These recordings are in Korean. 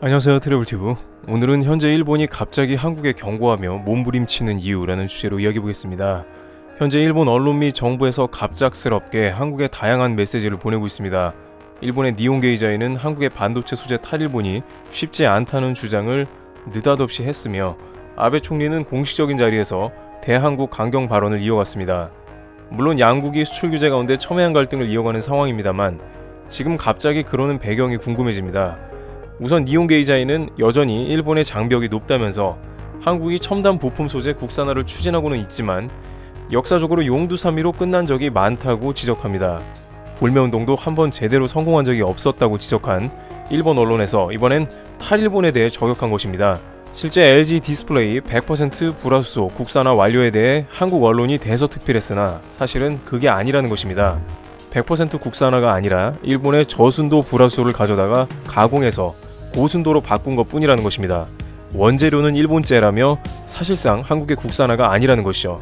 안녕하세요 트래블티브. 오늘은 현재 일본이 갑자기 한국에 경고하며 몸부림치는 이유라는 주제로 이야기해보겠습니다. 현재 일본 언론 및 정부에서 갑작스럽게 한국에 다양한 메시지를 보내고 있습니다. 일본의 니온게이자에는 한국의 반도체 소재 탈일본이 쉽지 않다는 주장을 느닷없이 했으며 아베 총리는 공식적인 자리에서 대한국 강경 발언을 이어갔습니다. 물론 양국이 수출 규제 가운데 첨예한 갈등을 이어가는 상황입니다만 지금 갑자기 그러는 배경이 궁금해집니다 우선 니온 게이자이는 여전히 일본의 장벽이 높다면서 한국이 첨단 부품 소재 국산화를 추진하고는 있지만 역사적으로 용두사미로 끝난 적이 많다고 지적합니다. 불매운동도 한 번 제대로 성공한 적이 없었다고 지적한 일본 언론에서 이번엔 탈일본에 대해 저격한 것입니다. 실제 LG 디스플레이 100% 불화수소 국산화 완료에 대해 한국 언론이 대서특필했으나 사실은 그게 아니라는 것입니다. 100% 국산화가 아니라 일본의 저순도 불화수소를 가져다가 가공해서 고순도로 바꾼 것 뿐이라는 것입니다. 원재료는 일본제라며 사실상 한국의 국산화가 아니라는 것이죠.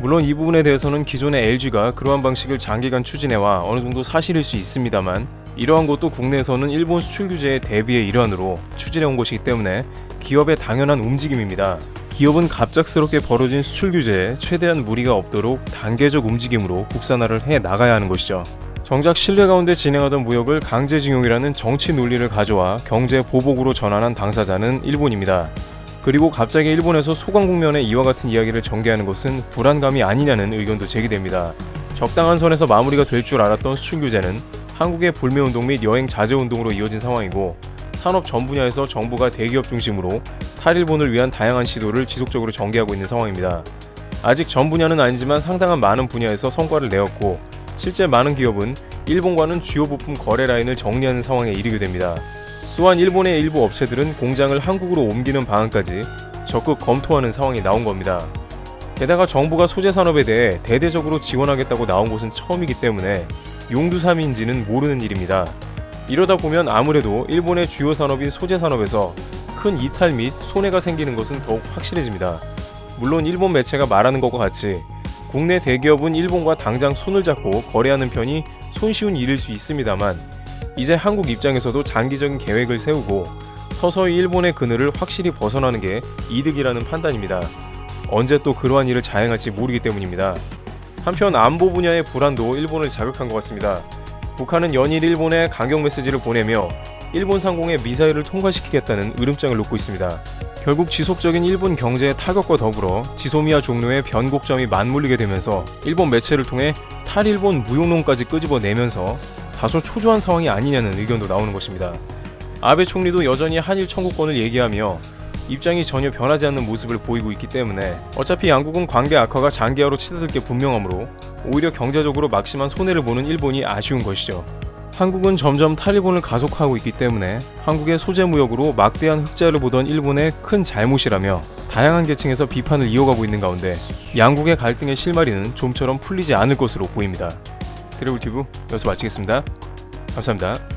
물론 이 부분에 대해서는 기존의 LG가 그러한 방식을 장기간 추진해와 어느 정도 사실일 수 있습니다만 이러한 것도 국내에서는 일본 수출 규제의 대비의 일환으로 추진해온 것이기 때문에 기업의 당연한 움직임입니다. 기업은 갑작스럽게 벌어진 수출 규제에 최대한 무리가 없도록 단계적 움직임으로 국산화를 해 나가야 하는 것이죠. 정작 신뢰 가운데 진행하던 무역을 강제징용이라는 정치 논리를 가져와 경제 보복으로 전환한 당사자는 일본입니다. 그리고 갑자기 일본에서 소강 국면에 이와 같은 이야기를 전개하는 것은 불안감이 아니냐는 의견도 제기됩니다. 적당한 선에서 마무리가 될 줄 알았던 수출 규제는 한국의 불매 운동 및 여행 자제 운동으로 이어진 상황이고 산업 전 분야에서 정부가 대기업 중심으로 탈일본을 위한 다양한 시도를 지속적으로 전개하고 있는 상황입니다. 아직 전 분야는 아니지만 상당한 많은 분야에서 성과를 내었고 실제 많은 기업은 일본과는 주요 부품 거래 라인을 정리하는 상황에 이르게 됩니다. 또한 일본의 일부 업체들은 공장을 한국으로 옮기는 방안까지 적극 검토하는 상황이 나온 겁니다. 게다가 정부가 소재 산업에 대해 대대적으로 지원하겠다고 나온 곳은 처음이기 때문에 용두삼인지는 모르는 일입니다. 이러다 보면 아무래도 일본의 주요 산업인 소재 산업에서 큰 이탈 및 손해가 생기는 것은 더욱 확실해집니다. 물론 일본 매체가 말하는 것과 같이 국내 대기업은 일본과 당장 손을 잡고 거래하는 편이 손쉬운 일일 수 있습니다만 이제 한국 입장에서도 장기적인 계획을 세우고 서서히 일본의 그늘을 확실히 벗어나는 게 이득이라는 판단입니다. 언제 또 그러한 일을 자행할지 모르기 때문입니다. 한편 안보 분야의 불안도 일본을 자극한 것 같습니다. 북한은 연일 일본에 강경 메시지를 보내며 일본 상공에 미사일을 통과시키겠다는 으름장을 놓고 있습니다. 결국 지속적인 일본 경제의 타격과 더불어 지소미아 종료의 변곡점이 맞물리게 되면서 일본 매체를 통해 탈일본 무용론까지 끄집어내면서 다소 초조한 상황이 아니냐는 의견도 나오는 것입니다. 아베 총리도 여전히 한일 청구권을 얘기하며 입장이 전혀 변하지 않는 모습을 보이고 있기 때문에 어차피 양국은 관계 악화가 장기화로 치닫을 게 분명하므로 오히려 경제적으로 막심한 손해를 보는 일본이 아쉬운 것이죠. 한국은 점점 탈일본을 가속화하고 있기 때문에 한국의 소재 무역으로 막대한 흑자를 보던 일본의 큰 잘못이라며 다양한 계층에서 비판을 이어가고 있는 가운데 양국의 갈등의 실마리는 좀처럼 풀리지 않을 것으로 보입니다. 드래블티브 여기서 마치겠습니다. 감사합니다.